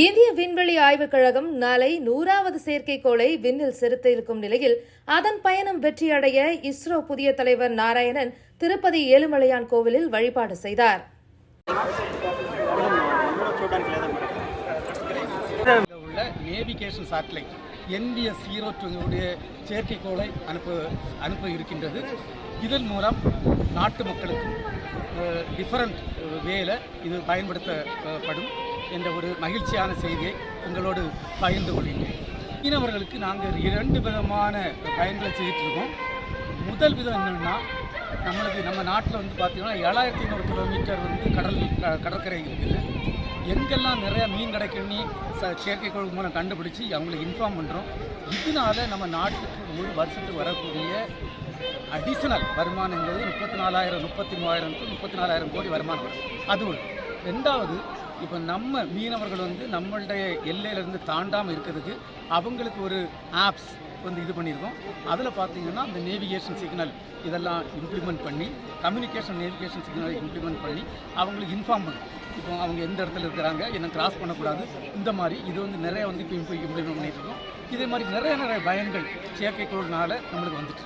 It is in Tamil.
இந்திய விண்வெளி ஆய்வுக் கழகம் நாளை நூறாவது செயற்கைக்கோளை விண்ணில் செலுத்த இருக்கும் நிலையில் அதன் பயணம் வெற்றியடைய இஸ்ரோ புதிய தலைவர் நாராயணன் திருப்பதி ஏழுமலையான் கோவிலில் வழிபாடு செய்தார். உள்ள நேவிகேஷன் சேட்டலைட் என்விஎஸ் ஜீரோ செயற்கைக்கோளை அனுப்ப அனுப்ப இருக்கின்றது. இதன் மூலம் நாட்டு மக்களுக்கும் டிஃபரண்ட் வேல இது பயன்படுத்தப்படும் என்ற ஒரு மகிழ்ச்சியான செய்தியை உங்களோடு பகிர்ந்து கொள்கின்றேன் மீனவர்களுக்கு நாங்கள் இரண்டு விதமான பயன்களை செய்துட்டு இருக்கோம் முதல் விதம் என்னென்னா நம்மளுக்கு நம்ம நாட்டில் வந்து பார்த்திங்கன்னா ஏழாயிரத்தி ஐநூறு கிலோமீட்டர் வந்து கடல் க- கடற்கரை இருக்குது. எங்கெல்லாம் நிறையா மீன் கிடைக்குன்னு ச செயற்கைக்கோள் மூலம் கண்டுபிடிச்சி அவங்களுக்கு இன்ஃபார்ம் பண்ணுறோம் இதனால நம்ம நாட்டுக்கு ஒரு வருஷத்துக்கு வரக்கூடிய அடிஷனல் வருமானங்கிறது முப்பத்தி நாலாயிரம் முப்பத்தி மூவாயிரம் to முப்பத்தி நாலாயிரம் கோடி வருமானம் வரும். அது ஒன்று ரெண்டாவது இப்போ நம்ம மீனவர்கள் வந்து நம்மளுடைய எல்லையிலேருந்து தாண்டாமல் இருக்கிறதுக்கு அவங்களுக்கு ஒரு ஆப்ஸ் வந்து இது பண்ணியிருக்கோம். அதில் பார்த்தீங்கன்னா இந்த நேவிகேஷன் சிக்னல் இதெல்லாம் இம்ப்ளிமெண்ட் பண்ணி கம்யூனிகேஷன் நேவிகேஷன் சிக்னலை இம்ப்ளிமெண்ட் பண்ணி அவங்களுக்கு இன்ஃபார்ம் பண்ணும். இப்போ அவங்க எந்த இடத்துல இருக்கிறாங்க என்ன கிராஸ் பண்ணக்கூடாது இந்த மாதிரி இது வந்து நிறைய வந்து இப்போ இம்ப்ளிமெண்ட் பண்ணிட்டு இருக்கோம். இதே மாதிரி நிறைய நிறைய பயன்கள் செயற்கைக்கோள்னால நம்மளுக்கு வந்துட்டு